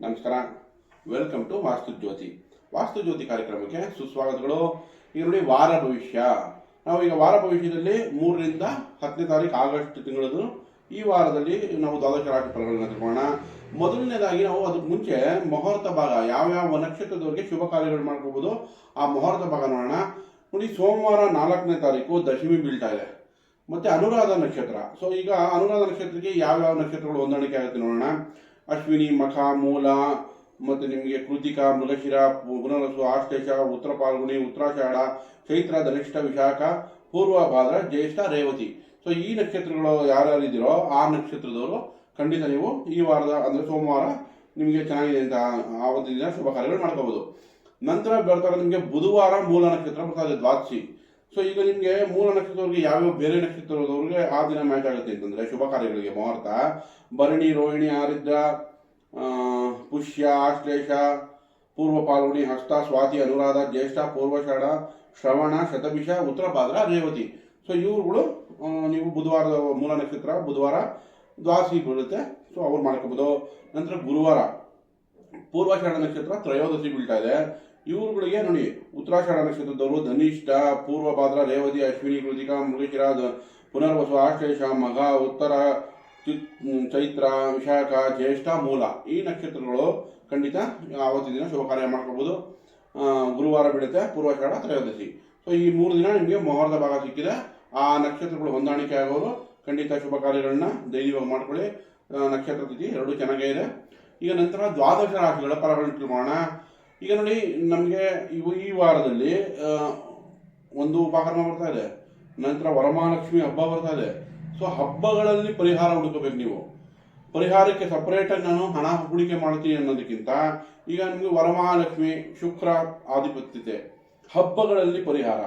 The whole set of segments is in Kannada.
ನಮಸ್ಕಾರ. ವೆಲ್ಕಮ್ ಟು ವಾಸ್ತು ಜ್ಯೋತಿ. ವಾಸ್ತು ಜ್ಯೋತಿ ಕಾರ್ಯಕ್ರಮಕ್ಕೆ ಸುಸ್ವಾಗತಗಳು. ಈಗ ನೋಡಿ ವಾರ ಭವಿಷ್ಯ. ನಾವು ಈಗ ವಾರ ಭವಿಷ್ಯದಲ್ಲಿ ಮೂರರಿಂದ ಹತ್ತನೇ ತಾರೀಕು ಆಗಸ್ಟ್ ತಿಂಗಳದು. ಈ ವಾರದಲ್ಲಿ ನಾವು ದ್ವಾದಶ ರಾಶಿ ಫಲಗಳನ್ನ ತಿಳ್ಕೊಳ್ಳೋಣ. ಮೊದಲನೇದಾಗಿ ನಾವು ಅದಕ್ಕೆ ಮುಂಚೆ ಮುಹೂರ್ತ ಭಾಗ, ಯಾವ್ಯಾವ ನಕ್ಷತ್ರದವರೆಗೆ ಶುಭ ಕಾರ್ಯಗಳು ಮಾಡ್ಕೋಬಹುದು ಆ ಮುಹೂರ್ತ ಭಾಗ ನೋಡೋಣ. ನೋಡಿ, ಸೋಮವಾರ ನಾಲ್ಕನೇ ತಾರೀಕು ದಶಮಿ ಬೀಳ್ತಾ ಇದೆ. ಮತ್ತೆ ಅನುರಾಧ ನಕ್ಷತ್ರ. ಸೊ ಈಗ ಅನುರಾಧ ನಕ್ಷತ್ರಕ್ಕೆ ಯಾವ್ಯಾವ ನಕ್ಷತ್ರಗಳು ಹೊಂದಾಣಿಕೆ ಆಗುತ್ತೆ ನೋಡೋಣ. ಅಶ್ವಿನಿ, ಮಖ, ಮೂಲ ಮತ್ತು ನಿಮಗೆ ಕೃತಿಕ, ಮೃಗಶಿರ ಪುನರಸು ಆಶ್ಲೇಷ ಉತ್ತರ ಪಾಲ್ಗುಣಿ ಉತ್ತರಾಷಾಢ ಚೈತ್ರ, ಧನಿಷ್ಠ, ವಿಶಾಖ, ಪೂರ್ವ ಭಾದ್ರ, ಜ್ಯೇಷ್ಠ, ರೇವತಿ. ಸೊ ಈ ನಕ್ಷತ್ರಗಳು ಯಾರ್ಯಾರು ಇದ್ದೀರೋ ಆ ನಕ್ಷತ್ರದವರು ಖಂಡಿತ ನೀವು ಈ ವಾರದ, ಅಂದರೆ ಸೋಮವಾರ ನಿಮಗೆ ಚೆನ್ನಾಗಿದೆ ಅಂತ ಆವತ್ತಿನ ದಿನ ಶುಭ ಕಾರ್ಯಗಳು ಮಾಡ್ಕೋಬಹುದು ನಂತರ ಬರ್ತಾರೆ ನಿಮಗೆ ಬುಧವಾರ ಮೂಲ ನಕ್ಷತ್ರ ಬರ್ತಾ ಇದೆ, ದ್ವಾದಶಿ. ಸೊ ಈಗ ನಿಮಗೆ ಮೂಲ ನಕ್ಷತ್ರದವ್ರಿಗೆ ಯಾವ್ಯಾವ ಬೇರೆ ನಕ್ಷತ್ರದವ್ರಿಗೆ ಆ ದಿನ ಮ್ಯಾಚ್ ಆಗುತ್ತೆ ಅಂತಂದ್ರೆ ಶುಭ ಕಾರ್ಯಗಳಿಗೆ ಮುಹೂರ್ತ, ಭರಣಿ, ರೋಹಿಣಿ, ಆರಿದ್ರ ಪುಷ್ಯ, ಆಶ್ಲೇಷ, ಪೂರ್ವ ಪಾಲ್ಗುಣಿ, ಹಸ್ತ, ಸ್ವಾತಿ, ಅನುರಾಧ, ಜ್ಯೇಷ್ಠ ಪೂರ್ವಷಾಢ ಶ್ರವಣ, ಶತಭಿಷ, ಉತ್ತರ ಭಾದ್ರ, ರೇವತಿ. ಸೊ ಇವರುಗಳು ನೀವು ಬುಧವಾರದ ಮೂಲ ನಕ್ಷತ್ರ, ಬುಧವಾರ ದ್ವಾಸಿ ಬೀಳುತ್ತೆ. ಸೊ ಅವ್ರು ಮಾಡ್ಕೋಬೋದು. ನಂತರ ಗುರುವಾರ ಪೂರ್ವಾಷಾಢ ನಕ್ಷತ್ರ ತ್ರಯೋದಶಿ ಬೀಳ್ತಾ ಇದೆ. ಇವ್ರುಗಳಿಗೆ ನೋಡಿ? ಉತ್ತರಾಷಾಢ ನಕ್ಷತ್ರದವರು ಧನಿಷ್ಠ ಪೂರ್ವ ಭಾದ್ರ ರೇವತಿ, ಅಶ್ವಿನಿ, ಕೃತಿಕಾ ಮೃಗಶಿರ ಪುನರ್ವಸು ಆಶ್ಲೇಷ ಮಗ ಉತ್ತರ ಚೈತ್ರ, ವಿಶಾಖ, ಜ್ಯೇಷ್ಠ, ಮೂಲ. ಈ ನಕ್ಷತ್ರಗಳು ಖಂಡಿತ ಆವತ್ತಿನ ದಿನ ಶುಭ ಕಾರ್ಯ ಮಾಡ್ಕೋಬಹುದು ಗುರುವಾರ ಬೀಳುತ್ತೆ ಪೂರ್ವಾಷಾಢ, ತ್ರಯೋದಶಿ. ಸೊ ಈ ಮೂರು ದಿನ ನಿಮಗೆ ಮೊಹರದ ಭಾಗ ಸಿಕ್ಕಿದೆ. ಆ ನಕ್ಷತ್ರಗಳು ಹೊಂದಾಣಿಕೆ ಆಗೋರು ಖಂಡಿತ ಶುಭ ಕಾರ್ಯಗಳನ್ನ ಧೈರ್ಯವಾಗಿ ಮಾಡ್ಕೊಳ್ಳಿ. ನಕ್ಷತ್ರ ತಿಥಿ ಎರಡು ಚೆನ್ನಾಗೇ ಇದೆ. ಈಗ ನಂತರ ದ್ವಾದಶ ರಾಶಿಗಳ ಫಲಗಳನ್ನು ತಿಳ್ಕೊಳ್ಳೋಣ ಈಗ ನೋಡಿ, ನಮಗೆ ಇವು ಈ ವಾರದಲ್ಲಿ ಒಂದು ಉಪಕರಣ ಬರ್ತಾ ಇದೆ. ನಂತರ ವರಮಹಾಲಕ್ಷ್ಮಿ ಹಬ್ಬ ಬರ್ತಾ ಇದೆ. ಸೊ ಹಬ್ಬಗಳಲ್ಲಿ ಪರಿಹಾರ ಹುಡುಕಬೇಕು ನೀವು. ಪರಿಹಾರಕ್ಕೆ ಸಪ್ರೇಟಾಗಿ ನಾನು ಹಣ ಹೂಡಿಕೆ ಮಾಡ್ತೀನಿ ಅನ್ನೋದಕ್ಕಿಂತ, ಈಗ ನಿಮಗೆ ವರಮಹಾಲಕ್ಷ್ಮಿ, ಶುಕ್ರ, ಆಧಿಪತ್ಯತೆ, ಹಬ್ಬಗಳಲ್ಲಿ ಪರಿಹಾರ.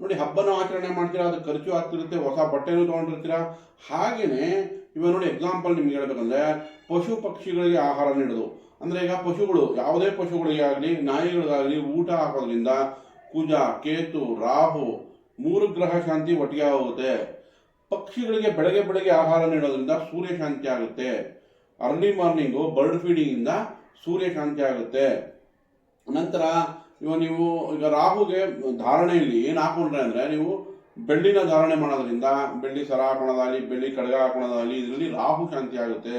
ನೋಡಿ, ಹಬ್ಬನ ಆಚರಣೆ ಮಾಡ್ತೀರಾ, ಅದು ಖರ್ಚು ಆಗ್ತಿರುತ್ತೆ, ಹೊಸ ಬಟ್ಟೆನೂ ತೊಗೊಂಡಿರ್ತೀರಾ? ಹಾಗೆಯೇ ಇವಾಗ ನೋಡಿ ಎಕ್ಸಾಂಪಲ್ ನಿಮ್ಗೆ ಹೇಳ್ಬೇಕಂದ್ರೆ, ಪಶು ಪಕ್ಷಿಗಳಿಗೆ ಆಹಾರ ನೀಡೋದು. ಅಂದ್ರೆ ಈಗ ಪಶುಗಳು, ಯಾವುದೇ ಪಶುಗಳಿಗೆ ಆಗಲಿ ನಾಯಿಗಳಿಗಾಗಲಿ ಊಟ ಹಾಕೋದ್ರಿಂದ ಕುಜ, ಕೇತು, ರಾಹು ಮೂರು ಗ್ರಹ ಶಾಂತಿ ಒಟ್ಟಿಗೆ ಹೋಗುತ್ತೆ ಪಕ್ಷಿಗಳಿಗೆ ಬೆಳಗ್ಗೆ ಬೆಳಗ್ಗೆ ಆಹಾರ ನೀಡೋದ್ರಿಂದ ಸೂರ್ಯ ಶಾಂತಿ ಆಗುತ್ತೆ. ಅರ್ಲಿ ಮಾರ್ನಿಂಗು ಬರ್ಡ್ ಫೀಡಿಂಗ್ ಇಂದ ಸೂರ್ಯ ಶಾಂತಿ ಆಗುತ್ತೆ. ನಂತರ ಇವ ನೀವು, ಈಗ ರಾಹುಗೆ ಧಾರಣೆಯಲ್ಲಿ ಏನು ಹಾಕೊಂಡ್ರೆ ಅಂದ್ರೆ ನೀವು ಬೆಳ್ಳಿನ ಧಾರಣೆ ಮಾಡೋದ್ರಿಂದ, ಬೆಳ್ಳಿ ಸರ ಹಾಕೊಳೋದಾಗಲಿ, ಬೆಳ್ಳಿ ಕಡಗ ಹಾಕೊಳೋದಾಗಲಿ, ಇದರಲ್ಲಿ ರಾಹು ಶಾಂತಿ ಆಗುತ್ತೆ.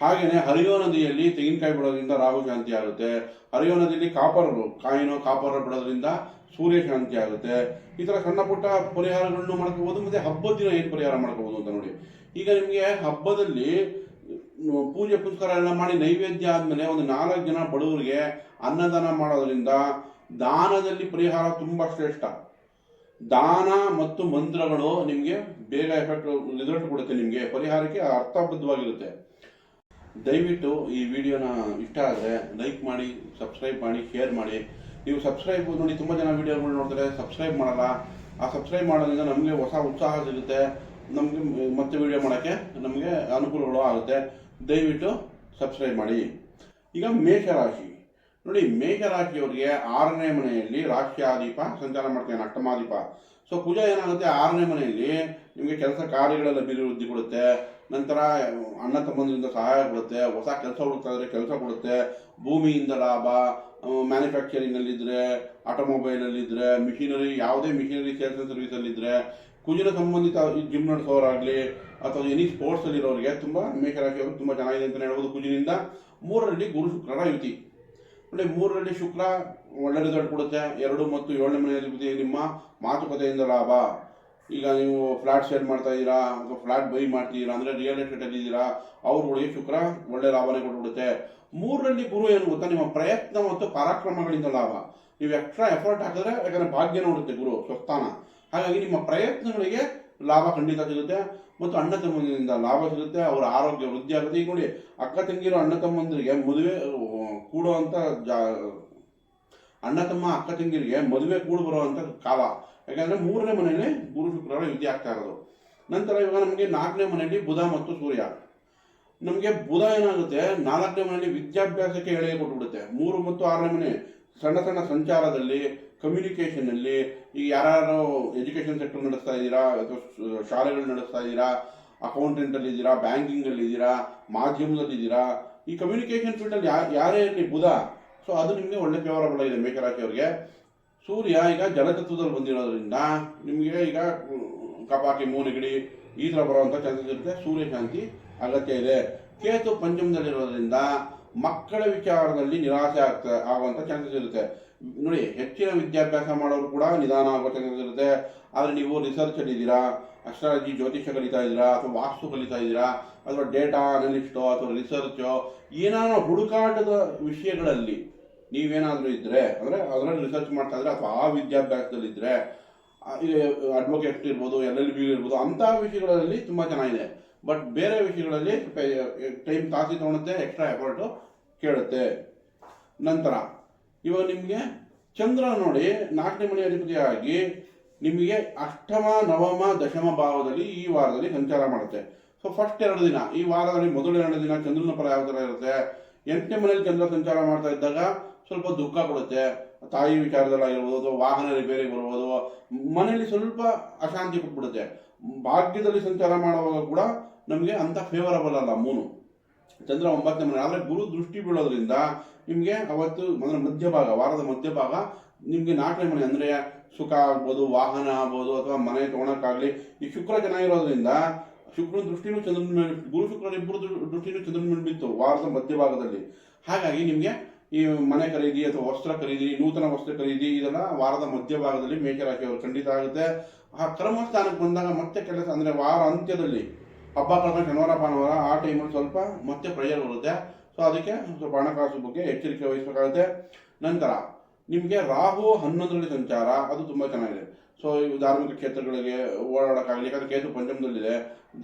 ಹಾಗೇನೆ ಹರಿಯೋ ನದಿಯಲ್ಲಿ ತೆಂಗಿನಕಾಯಿ ಬಿಡೋದ್ರಿಂದ ರಾಹು ಶಾಂತಿ ಆಗುತ್ತೆ. ಹರಿಯೋ ನದಿಯಲ್ಲಿ ಕಾಪರ್ ಕಾಯಿನೋ ಕಾಪರ ಬಿಡೋದ್ರಿಂದ ಸೂರ್ಯ ಶಾಂತಿ ಆಗುತ್ತೆ. ಈ ಥರ ಸಣ್ಣ ಪುಟ್ಟ ಪರಿಹಾರಗಳನ್ನು ಮಾಡ್ಕೋಬೋದು, ಮತ್ತೆ ಹಬ್ಬದ ದಿನ ಏನು ಪರಿಹಾರ ಮಾಡ್ಕೋಬೋದು ಅಂತ ನೋಡಿ. ಈಗ ನಿಮಗೆ ಹಬ್ಬದಲ್ಲಿ ಪೂಜೆ ಪುರಸ್ಕಾರ ಎಲ್ಲ ಮಾಡಿ ನೈವೇದ್ಯ ಆದಮೇಲೆ ಒಂದು ನಾಲ್ಕು ಜನ ಬಡವರಿಗೆ ಅನ್ನದಾನ ಮಾಡೋದ್ರಿಂದ ದಾನದಲ್ಲಿ ಪರಿಹಾರ ತುಂಬಾ ಶ್ರೇಷ್ಠ. ದಾನ ಮತ್ತು ಮಂತ್ರಗಳು ನಿಮಗೆ ಬೇಗ ಎಫೆಕ್ಟ್ ರಿಸಲ್ಟ್ ಕೊಡುತ್ತೆ ನಿಮಗೆ. ಪರಿಹಾರಕ್ಕೆ ಅರ್ಥಬದ್ಧವಾಗಿರುತ್ತೆ. ದಯವಿಟ್ಟು ಈ ವಿಡಿಯೋನ ಇಷ್ಟ ಆದರೆ ಲೈಕ್ ಮಾಡಿ, ಸಬ್ಸ್ಕ್ರೈಬ್ ಮಾಡಿ, ಶೇರ್ ಮಾಡಿ. ನೀವು ಸಬ್ಸ್ಕ್ರೈಬ್ ನೋಡಿ ತುಂಬ ಜನ ವೀಡಿಯೋಗಳು ನೋಡ್ತಾರೆ, ಸಬ್ಸ್ಕ್ರೈಬ್ ಮಾಡಲ್ಲ. ಆ ಸಬ್ಸ್ಕ್ರೈಬ್ ಮಾಡೋದ್ರಿಂದ ನಮಗೆ ಹೊಸ ಉತ್ಸಾಹ ಸಿಗುತ್ತೆ. ನಮಗೆ ಮತ್ತೆ ವಿಡಿಯೋ ಮಾಡೋಕ್ಕೆ ನಮಗೆ ಅನುಕೂಲಗಳು ಆಗುತ್ತೆ. ದಯವಿಟ್ಟು ಸಬ್ಸ್ಕ್ರೈಬ್ ಮಾಡಿ. ಈಗ ಮೇಷರಾಶಿ. ನೋಡಿ, ಮೇಷರಾಶಿಯವರಿಗೆ ಆರನೇ ಮನೆಯಲ್ಲಿ ರಾಷ್ಟ್ರಾದೀಪ ಸಂಚಾರ ಮಾಡ್ತೇನೆ ಅಷ್ಟಮಾದೀಪ ಸೊ ಕುಜ ಏನಾಗುತ್ತೆ? ಆರನೇ ಮನೆಯಲ್ಲಿ ನಿಮಗೆ ಕೆಲಸ ಕಾರ್ಯಗಳಲ್ಲಿ ಅಭಿವೃದ್ಧಿ ಕೊಡುತ್ತೆ. ನಂತರ ಅಣ್ಣ ತಮ್ಮಂದ್ರಿಂದ ಸಹಾಯ ಬರುತ್ತೆ, ಹೊಸ ಕೆಲಸ ಹುಡುಕ್ತಾ ಇದ್ರೆ ಕೆಲಸ ಕೊಡುತ್ತೆ. ಭೂಮಿಯಿಂದ ಲಾಭ ಮ್ಯಾನುಫ್ಯಾಕ್ಚರಿಂಗ್ ಆಟೋಮೊಬೈಲಲ್ಲಿದ್ದರೆ ಮಿಷಿನರಿ ಯಾವುದೇ ಮಿಷಿನರಿ ಸೇಲ್ಸ್ ಅಂಡ್ ಸರ್ವಿಸ್ ಅಲ್ಲಿ ಇದ್ರೆ ಕುಜಿನ ಸಂಬಂಧಿತ ಜಿಮ್ ನಡೆಸೋರಾಗ್ಲಿ, ಅಥವಾ ಎನಿ ಸ್ಪೋರ್ಟ್ಸಲ್ಲಿರೋರಿಗೆ ತುಂಬ ಮೇಷರಾಶಿಯವರು ತುಂಬಾ ಚೆನ್ನಾಗಿದೆ ಅಂತಲೇ ಹೇಳ್ಬೋದು ಕುಜಿನಿಂದ ಮೂರರಲ್ಲಿ ಗುರು ಶುಕ್ರರ ಯುತಿ ನೋಡಿ ಮೂರರಲ್ಲಿ ಶುಕ್ರ ಒಳ್ಳೆ ರಿಸಲ್ಟ್ ಕೊಡುತ್ತೆ. ಎರಡು ಮತ್ತು ಏಳನೇ ಮನೆಯ ನಿಮ್ಮ ಮಾತುಕತೆಯಿಂದ ಲಾಭ. ಈಗ ನೀವು ಫ್ಲಾಟ್ ಸೇಲ್ ಮಾಡ್ತಾ ಇದ್ದೀರಾ, ಅಥವಾ ಫ್ಲಾಟ್ ಬೈ ಮಾಡ್ತಿದ್ದೀರಾ, ಅಂದರೆ ರಿಯಲ್ ಎಸ್ಟೇಟ್ ಅಲ್ಲಿ ಇದ್ದೀರಾ ಅವ್ರುಗಳಿಗೆ ಶುಕ್ರ ಒಳ್ಳೆ ಲಾಭನೇ ಕೊಟ್ಬಿಡುತ್ತೆ. ಮೂರರಲ್ಲಿ ಗುರು ಏನು ಗೊತ್ತಾ? ನಿಮ್ಮ ಪ್ರಯತ್ನ ಮತ್ತು ಪರಾಕ್ರಮಗಳಿಂದ ಲಾಭ. ನೀವು ಎಕ್ಸ್ಟ್ರಾ ಎಫರ್ಟ್ ಹಾಕಿದ್ರೆ ಯಾಕಂದ್ರೆ ಭಾಗ್ಯ ನೋಡುತ್ತೆ ಗುರು, ಸ್ವಸ್ಥಾನ. ಹಾಗಾಗಿ ನಿಮ್ಮ ಪ್ರಯತ್ನಗಳಿಗೆ ಲಾಭ ಖಂಡಿತ ಸಿಗುತ್ತೆ ಮತ್ತು ಅಣ್ಣ ತಮ್ಮಂದಿರಿಂದ ಲಾಭ ಸಿಗುತ್ತೆ, ಅವರ ಆರೋಗ್ಯ ವೃದ್ಧಿ ಆಗುತ್ತೆ. ಈಗ ನೋಡಿ, ಅಕ್ಕ ತಂಗಿರೋ ಅಣ್ಣ ತಮ್ಮಂದಿರಿಗೆ ಮದುವೆ ಕೂಡುವಂಥ ಜಾ, ಅಣ್ಣ ತಮ್ಮ ಅಕ್ಕ ತಂಗಿರಿಗೆ ಮದುವೆ ಕೂಡು ಬರುವಂಥ ಕಾಲ. ಯಾಕಂದ್ರೆ ಮೂರನೇ ಮನೆಯಲ್ಲಿ ಗುರು ಶುಕ್ರರ ಯುತಿ ಆಗ್ತಾ ಇರೋದು. ನಂತರ ಇವಾಗ ನಮಗೆ ನಾಲ್ಕನೇ ಮನೆಯಲ್ಲಿ ಬುಧ ಮತ್ತು ಸೂರ್ಯ. ನಮಗೆ ಬುಧ ಏನಾಗುತ್ತೆ? ನಾಲ್ಕನೇ ಮನೆಯಲ್ಲಿ ವಿದ್ಯಾಭ್ಯಾಸಕ್ಕೆ ಎಳೆಯ ಕೊಟ್ಬಿಡುತ್ತೆ. ಮೂರು ಮತ್ತು ಆರನೇ ಮನೆ, ಸಣ್ಣ ಸಣ್ಣ ಸಂಚಾರದಲ್ಲಿ ಕಮ್ಯುನಿಕೇಷನಲ್ಲಿ ಈಗ ಯಾರು ಎಜುಕೇಶನ್ ಸೆಕ್ಟರ್ ನಡೆಸ್ತಾ ಇದ್ದೀರಾ, ಅಥವಾ ಶಾಲೆಗಳು ನಡೆಸ್ತಾ ಇದ್ದೀರಾ ಅಕೌಂಟೆಂಟ್ ಅಲ್ಲಿ ಇದ್ದೀರಾ ಬ್ಯಾಂಕಿಂಗ್ ಅಲ್ಲಿ ಇದ್ದೀರಾ, ಮಾಧ್ಯಮದಲ್ಲಿ ಇದ್ದೀರಾ, ಈ ಕಮ್ಯುನಿಕೇಷನ್ ಫೀಲ್ಡಲ್ಲಿ ಯಾರು ಯಾರೇ ಇರಲಿ ಬುಧ. ಸೊ ಅದು ನಿಮಗೆ ಒಳ್ಳೆ ಫೇವರಬಲ್ ಆಗಿದೆ ಮೇಷರಾಶಿಯವರಿಗೆ ಸೂರ್ಯ ಈಗ ಜಲತತ್ವದಲ್ಲಿ ಬಂದಿರೋದ್ರಿಂದ ನಿಮಗೆ ಈಗ ಕಪಾಟಿ, ಮೂಲಿಗಿಡಿ ಈ ಥರ ಬರುವಂಥ ಸೂರ್ಯ ಶಾಂತಿ ಅಗತ್ಯ ಇದೆ. ಕೇತು ಪಂಚಮದಲ್ಲಿರೋದ್ರಿಂದ ಮಕ್ಕಳ ವಿಚಾರದಲ್ಲಿ ನಿರಾಸೆ ಆಗ್ತಾ, ಆಗುವಂಥ ಚಾನ್ಸಸ್ ಇರುತ್ತೆ. ನೋಡಿ, ಹೆಚ್ಚಿನ ವಿದ್ಯಾಭ್ಯಾಸ ಮಾಡೋರು ಕೂಡ ನಿಧಾನ ಆಗೋ ಚಾನ್ಸಸ್ ಇರುತ್ತೆ. ಆದರೆ ನೀವು ರಿಸರ್ಚ್ ಇದ್ದೀರಾ ಅಸ್ಟ್ರಾಲಜಿ ಜ್ಯೋತಿಷ್ಯ ಕಲಿತಾ ಇದ್ದೀರಾ, ಅಥವಾ ವಾಸ್ತು ಕಲಿತಾ ಇದ್ದೀರಾ, ಅಥವಾ ಡೇಟಾ ಅನಲಿಸ್ಟೋ ಅಥವಾ ರಿಸರ್ಚೋ ಏನಾದ್ರು ಹುಡುಕಾಟದ ವಿಷಯಗಳಲ್ಲಿ ನೀವೇನಾದರೂ ಇದ್ದರೆ ಅಂದರೆ ಅದರಲ್ಲಿ ರಿಸರ್ಚ್ ಮಾಡ್ತಾ ಇದ್ರೆ ಅಥವಾ ಆ ವಿದ್ಯಾಭ್ಯಾಸದಲ್ಲಿ ಇದ್ದರೆ ಅಡ್ವೊಕೇಟ್ ಇರ್ಬೋದು ಎಲ್ ಎಲ್ ಬಿ ಇರ್ಬೋದು, ಅಂಥ ವಿಷಯಗಳಲ್ಲಿ ತುಂಬ ಚೆನ್ನಾಗಿದೆ ಬಟ್ ಬೇರೆ ವಿಷಯಗಳಲ್ಲಿ ಟೈಮ್ ತಾಸಿ ತೊಗೊಳುತ್ತೆ ಎಕ್ಸ್ಟ್ರಾ ಎಫರ್ಟು ಕೇಳುತ್ತೆ. ನಂತರ, ಇವಾಗ ನಿಮಗೆ ಚಂದ್ರ ನೋಡಿ ನಾಲ್ಕನೇ ಮನೆ ಅಧಿಪತಿಯಾಗಿ ನಿಮಗೆ ಅಷ್ಟಮ, ನವಮ, ದಶಮ ಭಾವದಲ್ಲಿ ಈ ವಾರದಲ್ಲಿ ಸಂಚಾರ ಮಾಡುತ್ತೆ. ಸೊ ಫಸ್ಟ್ ಎರಡು ದಿನ, ಈ ವಾರದಲ್ಲಿ ಮೊದಲ ಎರಡು ದಿನ ಚಂದ್ರನ ಫಲ ಯಾವ ಥರ ಇರುತ್ತೆ? ಎಂಟನೇ ಮನೆಯಲ್ಲಿ ಚಂದ್ರ ಸಂಚಾರ ಮಾಡ್ತಾ ಇದ್ದಾಗ ಸ್ವಲ್ಪ ದುಃಖ ಕೊಡುತ್ತೆ, ತಾಯಿ ವಿಚಾರದಲ್ಲಾಗಿರ್ಬೋದು ವಾಹನ ರಿಪೇರಿ ಬರ್ಬೋದು, ಮನೆಯಲ್ಲಿ ಸ್ವಲ್ಪ ಅಶಾಂತಿ ಕೊಟ್ಬಿಡುತ್ತೆ. ಭಾಗ್ಯದಲ್ಲಿ ಸಂಚಾರ ಮಾಡುವಾಗ ಕೂಡ ನಮಗೆ ಅಂಥ ಫೇವರಬಲ್ ಅಲ್ಲ ಮೂನು. ಚಂದ್ರ ಒಂಬತ್ತನೇ ಮನೆ, ಆದರೆ ಗುರು ದೃಷ್ಟಿ ಬೀಳೋದ್ರಿಂದ ನಿಮಗೆ ಅವತ್ತು ಅಂದರೆ ಮಧ್ಯಭಾಗ, ವಾರದ ಮಧ್ಯಭಾಗ ನಿಮಗೆ ನಾಲ್ಕನೇ ಮನೆ ಅಂದರೆ ಸುಖ ಆಗ್ಬೋದು, ವಾಹನ ಆಗ್ಬೋದು, ಅಥವಾ ಮನೆ ತೊಗೊಳಕ್ಕಾಗಲಿ ಈ ಶುಕ್ರ ಚೆನ್ನಾಗಿರೋದ್ರಿಂದ ಶುಕ್ರನ ದೃಷ್ಟಿನೂ ಚಂದ್ರನ ಗುರು ಶುಕ್ರನ ಇಬ್ಬರು ದೃಷ್ಟಿನೂ ಚಂದ್ರನ ಮೇಲೆ ಬಿತ್ತು ವಾರದ ಮಧ್ಯಭಾಗದಲ್ಲಿ. ಹಾಗಾಗಿ ನಿಮಗೆ ಈ ಮನೆ ಖರೀದಿ ಅಥವಾ ವಸ್ತ್ರ ಖರೀದಿ, ನೂತನ ವಸ್ತ್ರ ಖರೀದಿ, ಇದೆಲ್ಲ ವಾರದ ಮಧ್ಯಭಾಗದಲ್ಲಿ ಮೇಷರಾಶಿಯವರು ಖಂಡಿತ ಆಗುತ್ತೆ. ಆ ಕರ್ಮಸ್ಥಾನಕ್ಕೆ ಬಂದಾಗ ಮತ್ತೆ ಕೆಲಸ ಅಂದರೆ ವಾರ ಅಂತ್ಯದಲ್ಲಿ ಹಬ್ಬ, ಕಳೆದ ಶನಿವಾರ, ಭಾನುವಾರ, ಆ ಟೈಮಲ್ಲಿ ಸ್ವಲ್ಪ ಮತ್ತೆ ಪ್ರೆಷರ್ ಬರುತ್ತೆ. ಸೊ ಅದಕ್ಕೆ ಸ್ವಲ್ಪ ಹಣಕಾಸು ಬಗ್ಗೆ ಎಚ್ಚರಿಕೆ ವಹಿಸಬೇಕಾಗುತ್ತೆ. ನಂತರ ನಿಮಗೆ ರಾಹು ಹನ್ನೊಂದರಲ್ಲಿ ಸಂಚಾರ, ಅದು ತುಂಬ ಚೆನ್ನಾಗಿದೆ. ಸೊ ಈ ಧಾರ್ಮಿಕ ಕ್ಷೇತ್ರಗಳಿಗೆ ಓಡಾಡೋಕ್ಕಾಗಲಿ, ಯಾಕಂದರೆ ಕೇತು ಪಂಚಮದಲ್ಲಿದೆ.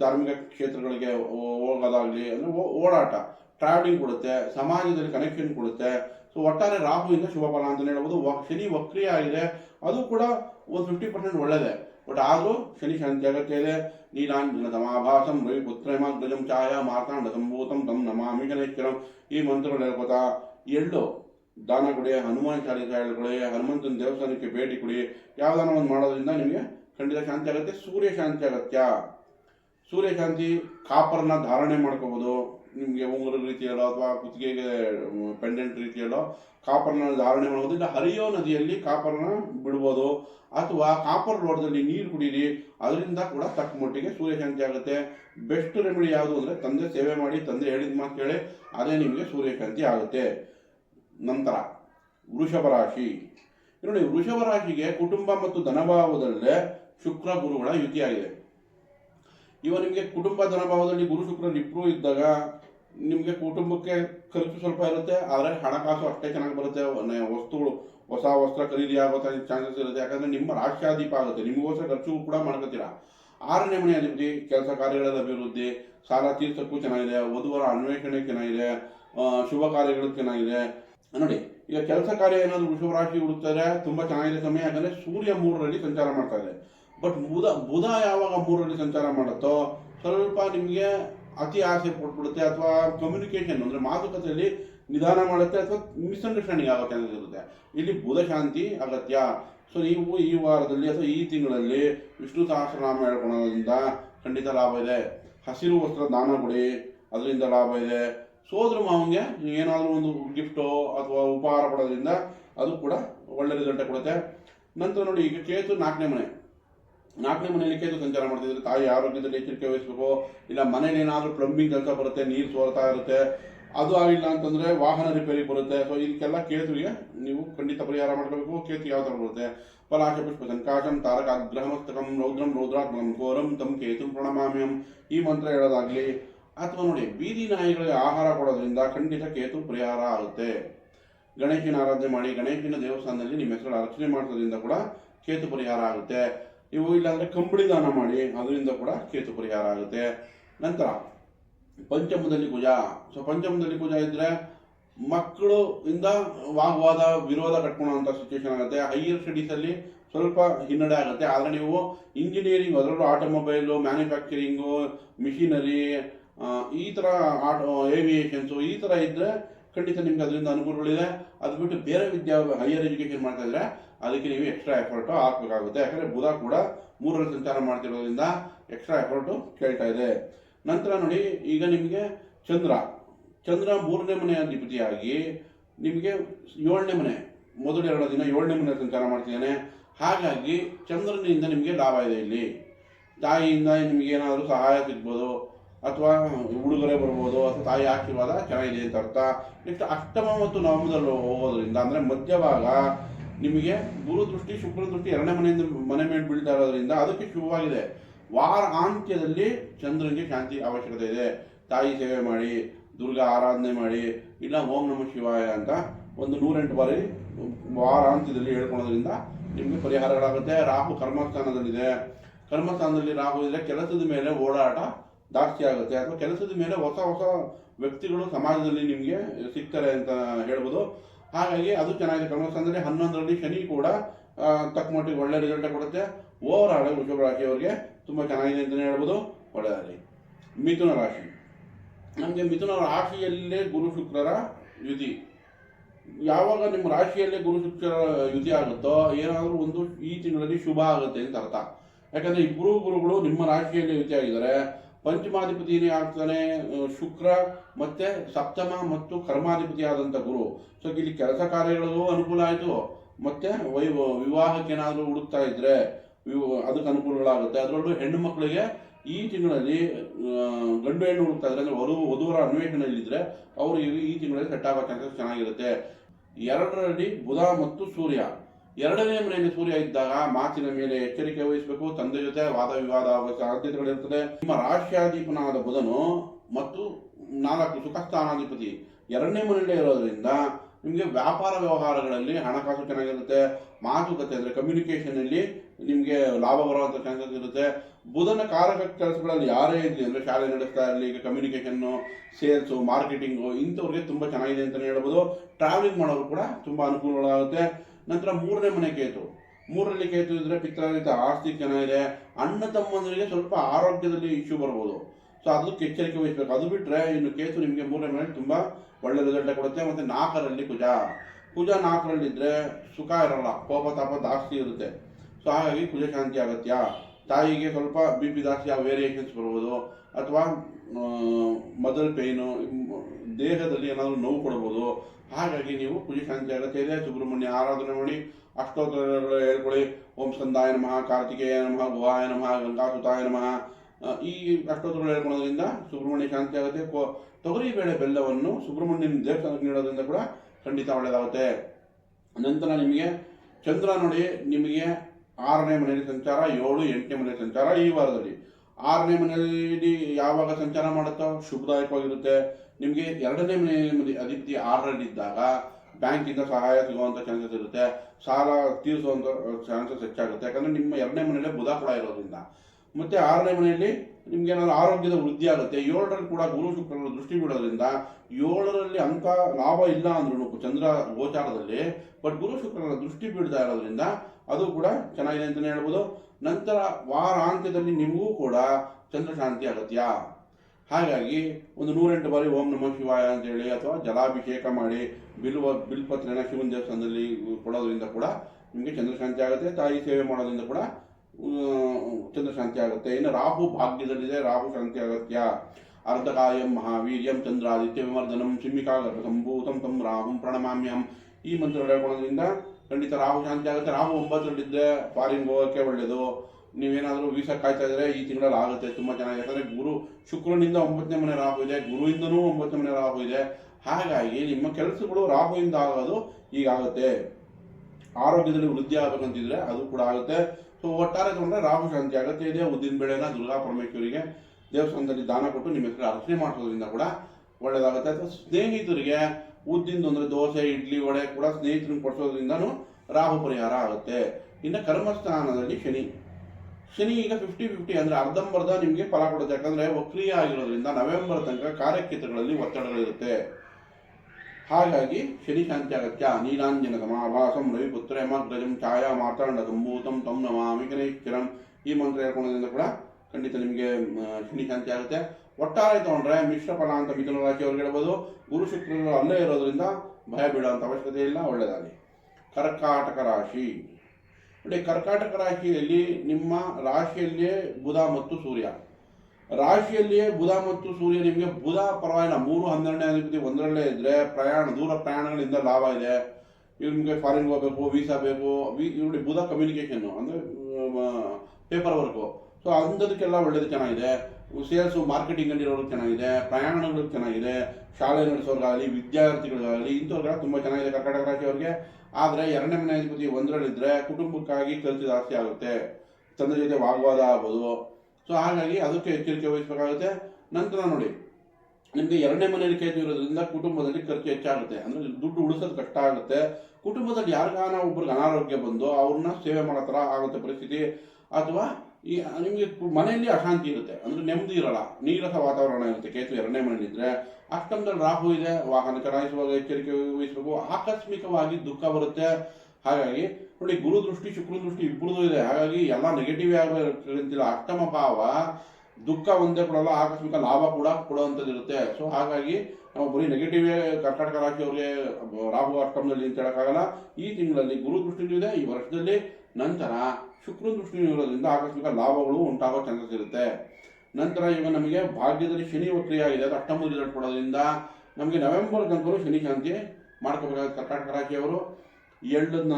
ಧಾರ್ಮಿಕ ಕ್ಷೇತ್ರಗಳಿಗೆ ಹೋಗೋದಾಗಲಿ, ಅಂದರೆ ಓಡಾಟ. ಟ್ರಾವೆಲಿಂಗ್ ಕೊಡುತ್ತೆ, ಸಮಾಜದಲ್ಲಿ ಕನೆಕ್ಷನ್ ಕೊಡುತ್ತೆ. ಸೊ ಒಟ್ಟಾರೆ ರಾಹುವಿಂದ ಶುಭ ಫಲ ಅಂತಲೇ ಹೇಳ್ಬೋದು ಶನಿ ವಕ್ರಿಯ ಆಗಿದೆ ಅದು ಕೂಡ ಒಂದು ಫಿಫ್ಟಿ ಪರ್ಸೆಂಟ್ ಒಳ್ಳೇದೆ. ಬಟ್ ಆದರೂ ಶನಿ ಶಾಂತಿ ಅಗತ್ಯ ಇದೆ ನೀಲಾಂಜನ ತಮಾಭಾಸಂ ರವಿ ಪುತ್ರಮಾಗ್ರಜಂ ಛಾಯಾ ಮಾತಾಂಡ ಸಂಭೂತಂ, ತಂ ನಮಾಮಿ ಗಣೇಶ್ವರಂ, ಈ ಮಂತ್ರ ಹೇಳ್ಕೊತಾ ಎಳ್ಳು ದಾನ ಕೊಡಿ, ಹನುಮಾನ್ ಚಾಲಿಸ ಹೇಳ್ಕೊಳ್ಳಿ ಹನುಮಂತನ ದೇವಸ್ಥಾನಕ್ಕೆ ಭೇಟಿ ಕೊಡಿ. ಯಾವ್ದಾನ ಒಂದು ಮಾಡೋದ್ರಿಂದ ನಿಮಗೆ ಖಂಡಿತ ಶಾಂತಿ ಆಗುತ್ತೆ, ಸೂರ್ಯ ಶಾಂತಿ ಅಗತ್ಯ ಸೂರ್ಯ ಶಾಂತಿ ಕಾಪರ್ನ ಧಾರಣೆ ಮಾಡ್ಕೋಬೋದು. ನಿಮಗೆ ಉಂಗುರ ರೀತಿಯಲ್ಲೋ ಅಥವಾ ಕುತ್ತಿಗೆಗೆ ಪೆಂಡೆಂಟ್ ರೀತಿಯಲ್ಲೋ ಕಾಪರ್ನ ಧಾರಣೆ ಮಾಡ್ಬೋದು. ಇಲ್ಲ ಹರಿಯೋ ನದಿಯಲ್ಲಿ ಕಾಪರ್ನ ಬಿಡ್ಬೋದು. ಅಥವಾ ಕಾಪರ್ ಲೋಟದಲ್ಲಿ ನೀರು ಕುಡೀರಿ, ಅದರಿಂದ ಕೂಡ ತಕ್ಕ ಮಟ್ಟಿಗೆ ಸೂರ್ಯಕಾಂತಿ ಆಗುತ್ತೆ. ಬೆಸ್ಟ್ ರೆಮಿಡಿ ಯಾವುದು ಅಂದರೆ ತಂದೆ ಸೇವೆ ಮಾಡಿ, ತಂದೆ ಹೇಳಿದ ಮಾತು ಕೇಳಿ, ಅದೇ ನಿಮಗೆ ಸೂರ್ಯಕಾಂತಿ ಆಗುತ್ತೆ. ನಂತರ ವೃಷಭ ರಾಶಿ. ನೋಡಿ ವೃಷಭ ರಾಶಿಗೆ ಕುಟುಂಬ ಮತ್ತು ಧನಭಾವದಲ್ಲೇ ಶುಕ್ರ, ಗುರುಗಳ ಯುತಿಯಾಗಿದೆ ಇವ ನಿಮಗೆ ಕುಟುಂಬ ಧನಭಾವದಲ್ಲಿ ಗುರು ಶುಕ್ರ ನಿಪ್ರೂ ಇದ್ದಾಗ ನಿಮಗೆ ಕುಟುಂಬಕ್ಕೆ ಖರ್ಚು ಸ್ವಲ್ಪ ಇರುತ್ತೆ, ಆದರೆ ಹಣಕಾಸು ಅಷ್ಟೇ ಚೆನ್ನಾಗಿ ಬರುತ್ತೆ. ವಸ್ತುಗಳು, ಹೊಸ ವಸ್ತ್ರ ಖರೀದಿ ಆಗೋ ಚಾನ್ಸಸ್ ಇರುತ್ತೆ. ಯಾಕಂದ್ರೆ ನಿಮ್ಮ ರಾಷ್ಟ್ರಾದೀಪ ಆಗುತ್ತೆ. ನಿಮಗೋಸ್ಕರ ಖರ್ಚು ಕೂಡ ಮಾಡ್ಕೋತೀರಾ? ಆರನೇ ಮನೆ ಅಧಿಪತಿ ಕೆಲಸ ಕಾರ್ಯಗಳ ಅಭಿವೃದ್ಧಿ, ಸಾಲ ತೀರ್ಸಕ್ಕೂ ಚೆನ್ನಾಗಿದೆ, ವಧುವರ ಅನ್ವೇಷಣೆ ಚೆನ್ನಾಗಿದೆ ಶುಭ ಕಾರ್ಯಗಳು ಚೆನ್ನಾಗಿದೆ. ನೋಡಿ, ಈಗ ಕೆಲಸ ಕಾರ್ಯ ಏನಾದರೂ ವೃಷಭ ರಾಶಿ ಹುಡುಕ್ತಾರೆ ತುಂಬ ಚೆನ್ನಾಗಿದೆ ಸಮಯ, ಯಾಕಂದರೆ ಸೂರ್ಯ ಮೂರರಲ್ಲಿ ಸಂಚಾರ ಮಾಡ್ತಾ ಇದೆ. ಬಟ್ ಬುಧ ಬುಧ ಯಾವಾಗ ಮೂರರಲ್ಲಿ ಸಂಚಾರ ಮಾಡುತ್ತೋ, ಸ್ವಲ್ಪ ನಿಮಗೆ ಅತಿ ಆಸೆ ಕೊಟ್ಬಿಡುತ್ತೆ ಅಥವಾ ಕಮ್ಯುನಿಕೇಷನ್ ಅಂದರೆ ಮಾತುಕತೆಯಲ್ಲಿ ನಿಧಾನ ಮಾಡುತ್ತೆ ಅಥವಾ ಮಿಸ್ಅಂಡರ್ಸ್ಟ್ಯಾಂಡಿಂಗ್ ಆಗೋ ಚಾನ್ಸಸ್ ಇರುತ್ತೆ. ಇಲ್ಲಿ ಬುಧ ಶಾಂತಿ ಅಗತ್ಯ. ಸೊ ನೀವು ಈ ವಾರದಲ್ಲಿ ಅಥವಾ ಈ ತಿಂಗಳಲ್ಲಿ ವಿಷ್ಣು ಸಹಸ್ರನಾಮ ಹೇಳ್ಕೊಳೋದ್ರಿಂದ ಖಂಡಿತ ಲಾಭ ಇದೆ. ಹಸಿರು ವಸ್ತ್ರ ದಾನ ಕೊಡಿ, ಅದರಿಂದ ಲಾಭ ಇದೆ. ಸೋದ್ರ ಮಾವನಿಗೆ ಏನಾದರೂ ಒಂದು ಗಿಫ್ಟೋ ಅಥವಾ ಉಪಹಾರ ಕೊಡೋದ್ರಿಂದ ಅದು ಕೂಡ ಒಳ್ಳೆ ರಿಸಲ್ಟ್ ಕೊಡುತ್ತೆ. ನಂತರ ನೋಡಿ ಈಗ ಕೇತು ನಾಲ್ಕನೇ ಮನೆ. ನಾಲ್ಕನೇ ಮನೆಯಲ್ಲಿ ಕೇತು ಸಂಚಾರ ಮಾಡ್ತಿದ್ರೆ ತಾಯಿ ಆರೋಗ್ಯದಲ್ಲಿ ಎಚ್ಚರಿಕೆ ವಹಿಸಬೇಕು ಇಲ್ಲ ಮನೇಲಿ ಏನಾದರೂ ಪ್ಲಂಬಿಂಗ್ ಕೆಲಸ ಬರುತ್ತೆ, ನೀರು ಸೋರ್ತಾ ಇರುತ್ತೆ, ಅದು ಆಗಿಲ್ಲ ಅಂತಂದ್ರೆ ವಾಹನ ರಿಪೇರಿ ಬರುತ್ತೆ. ಸೊ ಇದಕ್ಕೆಲ್ಲ ಕೇತುವಿಗೆ ನೀವು ಖಂಡಿತ ಪರಿಹಾರ ಮಾಡಬೇಕು ಕೇತು ಯಾವ ಥರ ಬರುತ್ತೆ? ಪಲಾಶ ಪುಷ್ಪ ಸಂಕಾಶಂ ತಾರಕ ಅಗ್ರಹಮಸ್ತಕಂ ರೌದ್ರಂ ರೌದ್ರಾತ್ಮಕಂ ಕೋರಂ ತಮ್ ಕೇತು ಪ್ರಣಮಾಮ್ಯಂ. ಈ ಮಂತ್ರ ಹೇಳೋದಾಗ್ಲಿ, ಅಥವಾ ನೋಡಿ, ಬೀದಿ ನಾಯಿಗಳಿಗೆ ಆಹಾರ ಕೊಡೋದ್ರಿಂದ ಖಂಡಿತ ಕೇತು ಪರಿಹಾರ ಆಗುತ್ತೆ. ಗಣೇಶನ ಆರಾಧನೆ ಮಾಡಿ, ಗಣೇಶನ ದೇವಸ್ಥಾನದಲ್ಲಿ ನಿಮ್ಮ ಹೆಸರು ಅರ್ಚನೆ ಮಾಡೋದ್ರಿಂದ ಕೂಡ ಕೇತು ಪರಿಹಾರ ಆಗುತ್ತೆ. ಇವು ಇಲ್ಲಾಂದ್ರೆ ಕಂಬಳಿ ದಾನ ಮಾಡಿ, ಅದರಿಂದ ಕೂಡ ಕೇತು ಪರಿಹಾರ ಆಗುತ್ತೆ. ನಂತರ, ಪಂಚಮದಲ್ಲಿ ಪೂಜಾ. ಸೊ ಪಂಚಮದಲ್ಲಿ ಪೂಜಾ ಇದ್ರೆ ಮಕ್ಕಳು ಇಂದ ವಾಗ್ವಾದ, ವಿರೋಧ ಕಟ್ಕೊಳ್ಳೋಂಥ ಸಿಚುವೇಶನ್ ಆಗುತ್ತೆ. ಹೈಯರ್ ಸ್ಟಡೀಸಲ್ಲಿ ಸ್ವಲ್ಪ ಹಿನ್ನಡೆ ಆಗುತ್ತೆ. ಆದರೆ ನೀವು ಇಂಜಿನಿಯರಿಂಗ್ ಅದರಲ್ಲೂ ಆಟೋಮೊಬೈಲು ಮ್ಯಾನುಫ್ಯಾಕ್ಚರಿಂಗು ಮಿಷಿನರಿ ಈ ಥರ ಆಟೋ ಏವಿಯೇಷನ್ಸು ಈ ಥರ ಇದ್ದರೆ ಖಂಡಿತ ನಿಮ್ಗೆ ಅದರಿಂದ ಅನುಕೂಲಗಳಿದೆ. ಅದು ಬಿಟ್ಟು ಬೇರೆ ವಿದ್ಯಾ ಹೈಯರ್ ಎಜುಕೇಷನ್ ಮಾಡ್ತಾ ಇದ್ರೆ ಅದಕ್ಕೆ ನೀವು ಎಕ್ಸ್ಟ್ರಾ ಎಫರ್ಟು ಹಾಕಬೇಕಾಗುತ್ತೆ. ಯಾಕಂದರೆ ಬುಧ ಕೂಡ ಮೂರರಲ್ಲಿ ಸಂಚಾರ ಮಾಡ್ತಿರೋದ್ರಿಂದ ಎಕ್ಸ್ಟ್ರಾ ಎಫರ್ಟು ಕೇಳ್ತಾ ಇದೆ. ನಂತರ ನೋಡಿ, ಈಗ ನಿಮಗೆ ಚಂದ್ರ. ಚಂದ್ರ ಮೂರನೇ ಮನೆಯ ಅಧಿಪತಿಯಾಗಿ ನಿಮಗೆ ಏಳನೇ ಮನೆ, ಮೊದಲು ಎರಡು ದಿನ ಏಳನೇ ಮನೆ ಸಂಚಾರ ಮಾಡ್ತಿದ್ದಾನೆ. ಹಾಗಾಗಿ ಚಂದ್ರನಿಂದ ನಿಮಗೆ ಲಾಭ ಇದೆ ಇಲ್ಲಿ. ತಾಯಿಯಿಂದ ನಿಮಗೆ ಏನಾದರೂ ಸಹಾಯ ಸಿಗ್ಬೋದು, ಅಥವಾ ಉಡುಗೊರೆ ಬರ್ಬೋದು, ಅಥವಾ ತಾಯಿ ಆಶೀರ್ವಾದ ಚೆನ್ನಾಗಿದೆ ಅಂತ ಅರ್ಥ. ನೆಕ್ಸ್ಟ್ ಅಷ್ಟಮ ಮತ್ತು ನವಮದಲ್ಲಿ ಹೋಗೋದ್ರಿಂದ, ಅಂದರೆ ಮಧ್ಯಭಾಗ ನಿಮಗೆ ಗುರು ದೃಷ್ಟಿ ಶುಕ್ರ ದೃಷ್ಟಿ ಎರಡನೇ ಮನೆಯಿಂದ ಮನೆ ಮೇಲೆ ಬೀಳ್ತಾ ಇರೋದ್ರಿಂದ ಅದಕ್ಕೆ ಶುಭವಾಗಿದೆ. ವಾರ ಅಂತ್ಯದಲ್ಲಿ ಚಂದ್ರನಿಗೆ ಶಾಂತಿ ಅವಶ್ಯಕತೆ ಇದೆ. ತಾಯಿ ಸೇವೆ ಮಾಡಿ, ದುರ್ಗಾ ಆರಾಧನೆ ಮಾಡಿ, ಇಲ್ಲ ಓಂ ನಮ ಶಿವಾಯ ಅಂತ ಒಂದು ನೂರೆಂಟು ಬಾರಿ ವಾರಾಂತ್ಯದಲ್ಲಿ ಹೇಳ್ಕೊಳೋದ್ರಿಂದ ನಿಮಗೆ ಪರಿಹಾರಗಳಾಗುತ್ತೆ. ರಾಹು ಕರ್ಮಸ್ಥಾನದಲ್ಲಿದೆ. ಕರ್ಮಸ್ಥಾನದಲ್ಲಿ ರಾಹು ಇದ್ರೆ ಕೆಲಸದ ಮೇಲೆ ಓಡಾಟ ಜಾಸ್ತಿ ಆಗುತ್ತೆ. ಅಥವಾ ಕೆಲಸದ ಮೇಲೆ ಹೊಸ ಹೊಸ ವ್ಯಕ್ತಿಗಳು ಸಮಾಜದಲ್ಲಿ ನಿಮಗೆ ಸಿಗ್ತಾರೆ ಅಂತ ಹೇಳ್ಬೋದು. ಹಾಗಾಗಿ ಅದು ಚೆನ್ನಾಗಿದೆ ಕರ್ಮಸ್ಥಾನದಲ್ಲಿ ಹನ್ನೊಂದರಲ್ಲಿ ಶನಿ ಕೂಡ ತಕ್ಕ ಮಟ್ಟಿಗೆ ಒಳ್ಳೆ ರಿಸಲ್ಟ್ ಕೊಡುತ್ತೆ. ಓವರ್ ಆಲ್ ವೃಷಭ ರಾಶಿಯವರಿಗೆ ತುಂಬ ಚೆನ್ನಾಗಿದೆ ಅಂತಲೇ ಹೇಳ್ಬೋದು. ಒಳ್ಳೆಯದಾಗಲಿ ಮಿಥುನ ರಾಶಿ. ನಮಗೆ ಮಿಥುನ ರಾಶಿಯಲ್ಲೇ ಗುರು ಶುಕ್ರರ ಯುತಿ. ಯಾವಾಗ ನಿಮ್ಮ ರಾಶಿಯಲ್ಲೇ ಗುರು ಶುಕ್ರ ಯುತಿ ಆಗುತ್ತೋ, ಏನಾದರೂ ಒಂದು ಈ ತಿಂಗಳಲ್ಲಿ ಶುಭ ಆಗುತ್ತೆ ಅಂತ ಅರ್ಥ. ಯಾಕಂದ್ರೆ ಇಬ್ಬರು ಗುರುಗಳು ನಿಮ್ಮ ರಾಶಿಯಲ್ಲಿ ಯುತಿ ಆಗಿದ್ದಾರೆ. ಪಂಚಮಾಧಿಪತಿನೇ ಆಗ್ತಾನೆ ಶುಕ್ರ ಮತ್ತೆ ಸಪ್ತಮ ಮತ್ತು ಕರ್ಮಾಧಿಪತಿ ಆದಂಥ ಗುರು. ಸೊ ಇಲ್ಲಿ ಕೆಲಸ ಕಾರ್ಯಗಳಿಗೂ ಅನುಕೂಲ ಆಯಿತು. ಮತ್ತೆ ವೈ ವಿವಾಹಕ್ಕೆ ಏನಾದರೂ ಹುಡುಕ್ತಾ ವಿವ- ಅದಕ್ಕೆ ಅನುಕೂಲಗಳಾಗುತ್ತೆ. ಅದರಲ್ಲೂ ಹೆಣ್ಣು ಮಕ್ಕಳಿಗೆ ಈ ತಿಂಗಳಲ್ಲಿ ಗಂಡು ಹೆಣ್ಣು ಹುಡುಕ್ತಾ ಇದ್ರೆ, ಅಂದ್ರೆ ವಧು, ವಧುವರ ಅನ್ವೇಷಣೆಯಲ್ಲಿದ್ರೆ ಅವರು ಈ ತಿಂಗಳಲ್ಲಿ ಸೆಟ್ ಆಗೋ ಚಾನ್ಸಸ್ ಚೆನ್ನಾಗಿರುತ್ತೆ. ಎರಡರಲ್ಲಿ ಬುಧ ಮತ್ತು ಸೂರ್ಯ. ಎರಡನೇ ಮನೆಯಲ್ಲಿ ಸೂರ್ಯ ಇದ್ದಾಗ ಮಾತಿನ ಮೇಲೆ ಎಚ್ಚರಿಕೆ ವಹಿಸಬೇಕು. ತಂದೆ ಜೊತೆ ವಾದ ವಿವಾದ ಆಗುವ ಸಾಧ್ಯತೆಗಳಿರ್ತದೆ ನಿಮ್ಮ ರಾಷ್ಟ್ರಾಧಿಪನಾದ ಬುಧನು ಮತ್ತು ನಾಲ್ಕು ಸುಖಸ್ಥಾನಾಧಿಪತಿ ಎರಡನೇ ಮನೆಯಲ್ಲೇ ಇರೋದ್ರಿಂದ ನಿಮಗೆ ವ್ಯಾಪಾರ ವ್ಯವಹಾರಗಳಲ್ಲಿ ಹಣಕಾಸು ಚೆನ್ನಾಗಿರುತ್ತೆ. ಮಾತುಕತೆ ಅಂದರೆ ಕಮ್ಯುನಿಕೇಷನಲ್ಲಿ ನಿಮಗೆ ಲಾಭ ಬರುವಂಥ ಚಾನ್ಸಸ್ ಇರುತ್ತೆ. ಬುಧನ ಕಾರಕ ಕೆಲಸಗಳಲ್ಲಿ ಯಾರೇ ಇರಲಿ ಅಂದರೆ ಶಾಲೆ ನಡೆಸ್ತಾ ಇರಲಿ, ಈಗ ಕಮ್ಯುನಿಕೇಷನ್ನು ಸೇಲ್ಸು ಮಾರ್ಕೆಟಿಂಗು ಇಂಥವ್ರಿಗೆ ತುಂಬ ಚೆನ್ನಾಗಿದೆ ಅಂತಲೇ ಹೇಳ್ಬೋದು. ಟ್ರಾವೆಲಿಂಗ್ ಮಾಡೋರು ಕೂಡ ತುಂಬ ಅನುಕೂಲಗಳಾಗುತ್ತೆ. ನಂತರ ಮೂರನೇ ಮನೆ ಕೇತು. ಮೂರರಲ್ಲಿ ಕೇತು ಇದ್ರೆ ಪಿತ್ರಾರ್ಜಿತ ಆಸ್ತಿ ಚೆನ್ನಾಗಿದೆ ಅಣ್ಣ ತಮ್ಮಂದರಿಗೆ ಸ್ವಲ್ಪ ಆರೋಗ್ಯದಲ್ಲಿ ಇಶ್ಯೂ ಬರ್ಬೋದು. ಸೊ ಅದಕ್ಕೆ ಎಚ್ಚರಿಕೆ ವಹಿಸಬೇಕು. ಅದು ಬಿಟ್ಟರೆ ಇನ್ನು ಕೇತು ನಿಮಗೆ ಮೂರನೇ ಮನೆಯಲ್ಲಿ ತುಂಬ ಒಳ್ಳೆ ರಿಸಲ್ಟ್ ಕೊಡುತ್ತೆ. ಮತ್ತು ನಾಲ್ಕರಲ್ಲಿ ಕುಜ ಕುಜ ನಾಲ್ಕರಲ್ಲಿದ್ದರೆ ಸುಖ ಇರಲ್ಲ. ಕೋಪ, ತಾಪ ಜಾಸ್ತಿ ಇರುತ್ತೆ. ಸೊ ಹಾಗಾಗಿ ಕುಜ ಶಾಂತಿ ಅಗತ್ಯ. ತಾಯಿಗೆ ಸ್ವಲ್ಪ ಬಿ ಪಿ ಜಾಸ್ತಿ ಆ ವೇರಿಯೇಷನ್ಸ್ ಬರ್ಬೋದು. ಅಥವಾ ಮದರ್ ಪೇಯ್ನು ದೇಹದಲ್ಲಿ ಏನಾದರೂ ನೋವು ಕೊಡ್ಬೋದು. ಹಾಗಾಗಿ ನೀವು ಪೂಜೆ ಶಾಂತಿ ಅಗತ್ಯ ಇದೆ ಸುಬ್ರಹ್ಮಣ್ಯ ಆರಾಧನೆ ಮಾಡಿ ಅಷ್ಟೋತ್ತರಗಳು ಹೇಳ್ಕೊಳ್ಳಿ. ಓಂ ಸ್ಕಂದಾಯ ನಮಃ, ಕಾರ್ತಿಕೇಯ ನಮಃ, ಗುಹಾಯ ನಮಃ, ಗಂಗಾಸುತಾಯ ನಮಃ. ಈ ಅಷ್ಟೋತ್ತರಗಳು ಹೇಳ್ಕೊಳ್ಳೋದ್ರಿಂದ ಸುಬ್ರಹ್ಮಣ್ಯ ಶಾಂತಿ ಆಗುತ್ತೆ. ತೊಗರಿ ಬೇಳೆ ಬೆಲ್ಲವನ್ನು ಸುಬ್ರಹ್ಮಣ್ಯನ ದೇವಸ್ಥಾನಕ್ಕೆ ನೀಡೋದ್ರಿಂದ ಕೂಡ ಖಂಡಿತ ಒಳ್ಳೆಯದಾಗುತ್ತೆ ನಂತರ ನಿಮಗೆ ಚಂದ್ರ ನೋಡಿ, ನಿಮಗೆ ಆರನೇ ಮನೆಯಲ್ಲಿ ಸಂಚಾರ, ಏಳು, ಎಂಟನೇ ಮನೆ ಸಂಚಾರ ಈ ವಾರದಲ್ಲಿ. ಆರನೇ ಮನೆಯಲ್ಲಿ ಯಾವಾಗ ಸಂಚಾರ ಮಾಡುತ್ತೋ ಶುಭದಾಯಕವಾಗಿರುತ್ತೆ. ನಿಮಗೆ ಎರಡನೇ ಮನೆ ಅಧಿಪತಿ ಆರರಲ್ಲಿದ್ದಾಗ ಬ್ಯಾಂಕಿಂದ ಸಹಾಯ ಸಿಗುವಂಥ ಚಾನ್ಸಸ್ ಇರುತ್ತೆ. ಸಾಲ ತೀರಿಸುವಂಥ ಚಾನ್ಸಸ್ ಹೆಚ್ಚಾಗುತ್ತೆ. ಯಾಕಂದರೆ ನಿಮ್ಮ ಎರಡನೇ ಮನೆಯಲ್ಲೇ ಬುಧ ಕೂಡ ಇರೋದ್ರಿಂದ. ಮತ್ತು ಆರನೇ ಮನೆಯಲ್ಲಿ ನಿಮ್ಗೆ ಏನಾದ್ರು ಆರೋಗ್ಯದ ವೃದ್ಧಿ ಆಗುತ್ತೆ. ಏಳರಲ್ಲಿ ಕೂಡ ಗುರು ಶುಕ್ರನ ದೃಷ್ಟಿ ಬೀಳೋದ್ರಿಂದ ಏಳರಲ್ಲಿ ಅಂಕ ಲಾಭ ಇಲ್ಲ ಅಂದ್ರೂ ಚಂದ್ರ ಗೋಚಾರದಲ್ಲಿ ಬಟ್ ಗುರು ಶುಕ್ರನ ದೃಷ್ಟಿ ಬೀಳ್ತಾ ಇರೋದ್ರಿಂದ ಅದು ಕೂಡ ಚೆನ್ನಾಗಿದೆ ಅಂತಲೇ ಹೇಳ್ಬೋದು. ನಂತರ ವಾರಾಂತ್ಯದಲ್ಲಿ ನಿಮಗೂ ಕೂಡ ಚಂದ್ರ ಶಾಂತಿ ಹಾಗಾಗಿ ಒಂದು ನೂರೆಂಟು ಬಾರಿ ಓಂ ನಮಃ ಶಿವಾಯ ಅಂತೇಳಿ ಅಥವಾ ಜಲಾಭಿಷೇಕ ಮಾಡಿ ಬಿಲ್ವ ಬಿಲ್ಪತ್ರನ ಶಿವನ ದೇವಸ್ಥಾನದಲ್ಲಿ ಕೊಡೋದ್ರಿಂದ ಕೂಡ ನಿಮಗೆ ಚಂದ್ರಶಾಂತಿ ಆಗುತ್ತೆ, ತಾಯಿ ಸೇವೆ ಮಾಡೋದ್ರಿಂದ ಕೂಡ ಚಂದ್ರಶಾಂತಿ ಆಗುತ್ತೆ. ಇನ್ನು ರಾಹು ಭಾಗ್ಯದಲ್ಲಿದೆ, ರಾಹು ಶಾಂತಿ ಅಗತ್ಯ. ಅರ್ಧಕಾಯಂ ಮಹಾವೀರ್ಯಂ ಚಂದ್ರಾದಿತ್ಯ ವಿಮರ್ದನಂ ಸಿಂಹಿಕಾ ಸಂಭೂತಂ ತಂ ರಾಹುಂ ಪ್ರಣಮಾಮ್ಯಂ ಈ ಮಂತ್ರ ಹೇಳ್ಕೊಳ್ಳೋದ್ರಿಂದ ಖಂಡಿತ ರಾಹು ಶಾಂತಿ ಆಗುತ್ತೆ. ರಾಹು ಒಂಬತ್ತರಲ್ಲಿದ್ದರೆ ಫಾರಿನ್ ಹೋಗೋಕ್ಕೆ ಒಳ್ಳೆಯದು ನೀವೇನಾದರೂ ವೀಸಾ ಕಾಯ್ತಾ ಇದ್ರೆ ಈ ತಿಂಗಳಲ್ಲಿ ಆಗುತ್ತೆ, ತುಂಬ ಚೆನ್ನಾಗಿ ಯಾಕಂದರೆ ಗುರು ಶುಕ್ರನಿಂದ ಒಂಬತ್ತನೇ ಮನೆ ರಾಹು ಇದೆ, ಗುರುವಿಂದನೂ ಒಂಬತ್ತನೇ ಮನೆ ರಾಹು ಇದೆ. ಹಾಗಾಗಿ ನಿಮ್ಮ ಕೆಲಸಗಳು ರಾಹುವಿಂದ ಆಗೋದು ಈಗಾಗುತ್ತೆ ಆರೋಗ್ಯದಲ್ಲಿ ವೃದ್ಧಿ ಆಗಬೇಕಂತಿದ್ರೆ ಅದು ಕೂಡ ಆಗುತ್ತೆ. ಸೊ ಒಟ್ಟಾರೆ ತಗೊಂಡ್ರೆ ರಾಹು ಶಾಂತಿ ಅಗತ್ಯ ಇದೆ. ಉದ್ದಿನ ಬೆಳೆನ ದುರ್ಗಾ ಪರಮೇಶ್ವರಿಗೆ ದೇವಸ್ಥಾನದಲ್ಲಿ ದಾನ ಕೊಟ್ಟು ನಿಮ್ಮ ಹೆಸರು ಅರ್ಚನೆ ಮಾಡಿಸೋದ್ರಿಂದ ಕೂಡ ಒಳ್ಳೆಯದಾಗುತ್ತೆ ಅಥವಾ ಸ್ನೇಹಿತರಿಗೆ ಉದ್ದಿನ ಅಂದರೆ ದೋಸೆ, ಇಡ್ಲಿ, ವಡೆ ಕೂಡ ಸ್ನೇಹಿತರಿಗೆ ಕೊಡಿಸೋದ್ರಿಂದನೂ ರಾಹು ಪರಿಹಾರ ಆಗುತ್ತೆ. ಇನ್ನು ಕರ್ಮಸ್ಥಾನದಲ್ಲಿ ಶನಿ. ಶನಿ ಈಗ ಫಿಫ್ಟಿ ಫಿಫ್ಟಿ ಅಂದರೆ ಅರ್ಧಂಬರ್ಧ ನಿಮಗೆ ಫಲ ಕೊಡುತ್ತೆ. ಯಾಕಂದರೆ ವಕ್ರಿಯ ಆಗಿರೋದ್ರಿಂದ ನವೆಂಬರ್ ತನಕ ಕಾರ್ಯಕ್ಷೇತ್ರಗಳಲ್ಲಿ ಒತ್ತಡಗಳಿರುತ್ತೆ. ಹಾಗಾಗಿ ಶನಿ ಶಾಂತಿ ಅಗತ್ಯ. ನೀಲಾಂಜನ ಸಮಾಭಾಸಂ ರವಿಪುತ್ರ ಯಮಗ್ರಜಂ ಛಾಯಾ ಮಾತಾಂಡ ಸಂಭೂತಂ ತಂ ನಮಾಮಿ ಗಣೇಶ್ವರಂ ಈ ಮಂತ್ರ ಹೇಳ್ಕೊಳ್ಳೋದ್ರಿಂದ ಕೂಡ ಖಂಡಿತ ನಿಮಗೆ ಶನಿ ಶಾಂತಿ ಆಗುತ್ತೆ. ಒಟ್ಟಾರೆ ತಗೊಂಡ್ರೆ ಮಿಶ್ರ ಫಲ ಅಂತ ಮಿಥುನ ರಾಶಿ ಅವ್ರಿಗೆ ಹೇಳ್ಬೋದು. ಗುರು ಶುಕ್ರರು ಅಲ್ಲೇ ಇರೋದ್ರಿಂದ ಭಯ ಬೀಳುವಂಥ ಅವಶ್ಯಕತೆ ಇಲ್ಲ ಒಳ್ಳೆಯದಾಗಲಿ ಕರ್ಕಾಟಕ ರಾಶಿ. ನೋಡಿ ಕರ್ಕಾಟಕ ರಾಶಿಯಲ್ಲಿ ನಿಮ್ಮ ರಾಶಿಯಲ್ಲಿಯೇ ಬುಧ ಮತ್ತು ಸೂರ್ಯ. ರಾಶಿಯಲ್ಲಿಯೇ ಬುಧ ಮತ್ತು ಸೂರ್ಯ ನಿಮಗೆ ಬುಧ ಪರವಾಗಿಲ್ಲ, ಮೂರು ಹನ್ನೆರಡನೇ ಅಧಿಪತಿ ಒಂದರಲ್ಲೇ ಇದ್ದರೆ ಪ್ರಯಾಣ, ದೂರ ಪ್ರಯಾಣಗಳಿಂದ ಲಾಭ ಇದೆ. ಈಗ ನಿಮಗೆ ಫಾರಿನ್ಗೆ ಹೋಗ್ಬೇಕು ವೀಸಾ ಬೇಕು, ವಿ ನೋಡಿ ಬುಧ ಕಮ್ಯುನಿಕೇಷನ್ನು ಅಂದರೆ ಪೇಪರ್ ವರ್ಕು ಸೊ ಅಂಥದಕ್ಕೆಲ್ಲ ಒಳ್ಳೇದು ಚೆನ್ನಾಗಿದೆ. ಸೇಲ್ಸು ಮಾರ್ಕೆಟಿಂಗ್ ಇರೋರು ಚೆನ್ನಾಗಿದೆ. ಪ್ರಯಾಣಗಳು ಚೆನ್ನಾಗಿದೆ. ಶಾಲೆ ನಡೆಸೋರ್ಗಾಗಲಿ ವಿದ್ಯಾರ್ಥಿಗಳಿಗಾಗಲಿ ಇಂಥವ್ರಿಗೆಲ್ಲ ತುಂಬ ಚೆನ್ನಾಗಿದೆ ಕರ್ನಾಟಕ ರಾಶಿಯವ್ರಿಗೆ. ಆದರೆ ಎರಡನೇ ಮನೆ ಅಧಿಪತಿ ಒಂದರಲ್ಲಿದ್ದರೆ ಕುಟುಂಬಕ್ಕಾಗಿ ಖರ್ಚು ಜಾಸ್ತಿ ಆಗುತ್ತೆ. ತಂದೆ ಜೊತೆ ವಾಗ್ವಾದ ಆಗ್ಬೋದು. ಸೊ ಹಾಗಾಗಿ ಅದಕ್ಕೆ ಎಚ್ಚರಿಕೆ ವಹಿಸಬೇಕಾಗುತ್ತೆ. ನಂತರ ನೋಡಿ, ನಿಮಗೆ ಎರಡನೇ ಮನೆಯಲ್ಲಿ ಕೇತು ಇರೋದ್ರಿಂದ ಕುಟುಂಬದಲ್ಲಿ ಖರ್ಚು ಹೆಚ್ಚಾಗುತ್ತೆ. ಅಂದರೆ ದುಡ್ಡು ಉಳಿಸೋದು ಕಷ್ಟ ಆಗುತ್ತೆ. ಕುಟುಂಬದಲ್ಲಿ ಯಾರಿಗಾನ ಒಬ್ರಿಗೆ ಅನಾರೋಗ್ಯ ಬಂದು ಅವ್ರನ್ನ ಸೇವೆ ಮಾಡೋ ಥರ ಆಗುತ್ತೆ ಪರಿಸ್ಥಿತಿ. ಅಥವಾ ಈ, ನಿಮಗೆ ಮನೆಯಲ್ಲಿ ಅಶಾಂತಿ ಇರುತ್ತೆ. ಅಂದರೆ ನೆಮ್ಮದಿ ಇರಲ್ಲ. ನೀರಸ ವಾತಾವರಣ ಇರುತ್ತೆ. ಕೇತು ಎರಡನೇ ಮನೆಯಲ್ಲಿದ್ದರೆ ಅಷ್ಟಮದಲ್ಲಿ ರಾಹು ಇದೆ. ವಾಹನ ಚಲಾಯಿಸುವಾಗ ಎಚ್ಚರಿಕೆ ವಹಿಸಬೇಕು. ಆಕಸ್ಮಿಕವಾಗಿ ದುಃಖ ಬರುತ್ತೆ. ಹಾಗಾಗಿ ನೋಡಿ, ಗುರು ದೃಷ್ಟಿ, ಶುಕ್ರ ದೃಷ್ಟಿ ಇಬ್ಬರದು ಇದೆ. ಹಾಗಾಗಿ ಎಲ್ಲ ನೆಗೆಟಿವ್ ಆಗಿಲ್ಲ ಅಷ್ಟಮ ಭಾವ ದುಃಖ ಒಂದೇ ಕೊಡಲ್ಲ, ಆಕಸ್ಮಿಕ ಲಾಭ ಕೂಡ ಕೊಡುವಂಥದ್ದು ಇರುತ್ತೆ. ಸೊ ಹಾಗಾಗಿ ನಾವು ಬರೀ ನೆಗೆಟಿವ್ ಕರ್ನಾಟಕ ರಾಜ್ಯವ್ರಿಗೆ, ರಾಹು ಅಷ್ಟಮದಲ್ಲಿ ಅಂತ ಹೇಳೋಕ್ಕಾಗಲ್ಲ. ಈ ತಿಂಗಳಲ್ಲಿ ಗುರು ದೃಷ್ಟಿನೂ ಇದೆ. ಈ ವರ್ಷದಲ್ಲಿ ನಂತರ ಶುಕ್ರ ದೃಷ್ಟಿಯೂ ಇರೋದ್ರಿಂದ ಆಕಸ್ಮಿಕ ಲಾಭಗಳು ಉಂಟಾಗೋ ಚಾನ್ಸಸ್ ಇರುತ್ತೆ. ನಂತರ ಇವಾಗ ನಮಗೆ ಭಾಗ್ಯದಲ್ಲಿ ಶನಿ ವಕ್ರಿಯಾಗಿದೆ. ಅದು ರಿಸಲ್ಟ್ ಕೊಡೋದ್ರಿಂದ ನಮಗೆ ನವೆಂಬರ್ ತನಕ ಶನಿ ಶಾಂತಿ ಮಾಡ್ಕೋಬೇಕಾಗುತ್ತೆ. ಕರ್ನಾಟಕ ರಾಜ್ಯವರು ಎಳ್ಳನ್ನ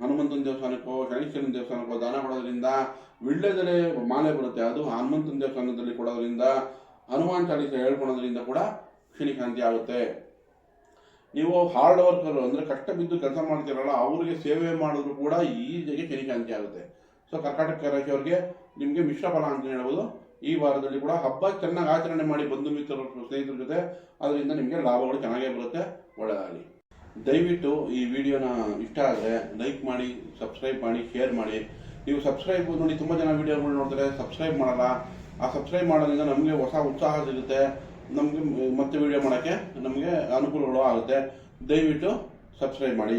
ಹನುಮಂತನ ದೇವಸ್ಥಾನಕ್ಕೋ, ಶನೀಶ್ವರನ ದೇವಸ್ಥಾನಕ್ಕೋ ದಾನ ಕೊಡೋದ್ರಿಂದ ವಿಳ್ಳೆದೆಲೆ ಮಾಲೆ ಬರುತ್ತೆ. ಅದು ಹನುಮಂತನ ದೇವಸ್ಥಾನದಲ್ಲಿ ಕೊಡೋದ್ರಿಂದ ಹನುಮಾನ್ ಚಾಲೀಸ ಹೇಳ್ಕೊಳೋದ್ರಿಂದ ಕೂಡ ಶನಿ ಶಾಂತಿ ಆಗುತ್ತೆ. ನೀವು ಹಾರ್ಡ್ ವರ್ಕರ್ ಅಂದರೆ ಕಷ್ಟ ಬಿದ್ದು ಕೆಲಸ ಮಾಡ್ತೀರಲ್ಲ, ಅವರಿಗೆ ಸೇವೆ ಮಾಡಿದ್ರು ಕೂಡ ಈಜಿಗೆ ಶನಿ ಶಾಂತಿ ಆಗುತ್ತೆ. ಸೊ ಕರ್ಕಾಟಕ ರಾಶಿಯವರಿಗೆ ನಿಮಗೆ ಮಿಶ್ರ ಫಲ ಅಂತ ಹೇಳ್ಬೋದು. ಈ ವಾರದಲ್ಲಿ ಕೂಡ ಹಬ್ಬ ಚೆನ್ನಾಗಿ ಆಚರಣೆ ಮಾಡಿ ಬಂಧು ಮಿತ್ರರು ಸ್ನೇಹಿತರ ಜೊತೆ, ಅದರಿಂದ ನಿಮಗೆ ಲಾಭಗಳು ಚೆನ್ನಾಗೇ ಬರುತ್ತೆ. ಒಳ್ಳೆಯದಾಗಲಿ ದಯವಿಟ್ಟು ಈ ವಿಡಿಯೋನ ಇಷ್ಟ ಆದರೆ ಲೈಕ್ ಮಾಡಿ ಸಬ್ಸ್ಕ್ರೈಬ್ ಮಾಡಿ ಶೇರ್ ಮಾಡಿ. ನೀವು ಸಬ್ಸ್ಕ್ರೈಬ್ ನೋಡಿ ತುಂಬ ಜನ ವಿಡಿಯೋಗಳು ನೋಡ್ತಾರೆ ಸಬ್ಸ್ಕ್ರೈಬ್ ಮಾಡಲ್ಲ. ಆ ಸಬ್ಸ್ಕ್ರೈಬ್ ಮಾಡೋದ್ರಿಂದ ನಮಗೆ ಹೊಸ ಉತ್ಸಾಹ ಸಿಗುತ್ತೆ. ನಮಗೆ ಮತ್ತೆ ವಿಡಿಯೋ ಮಾಡೋಕ್ಕೆ ನಮಗೆ ಅನುಕೂಲಗಳು ಆಗುತ್ತೆ. ದಯವಿಟ್ಟು ಸಬ್ಸ್ಕ್ರೈಬ್ ಮಾಡಿ.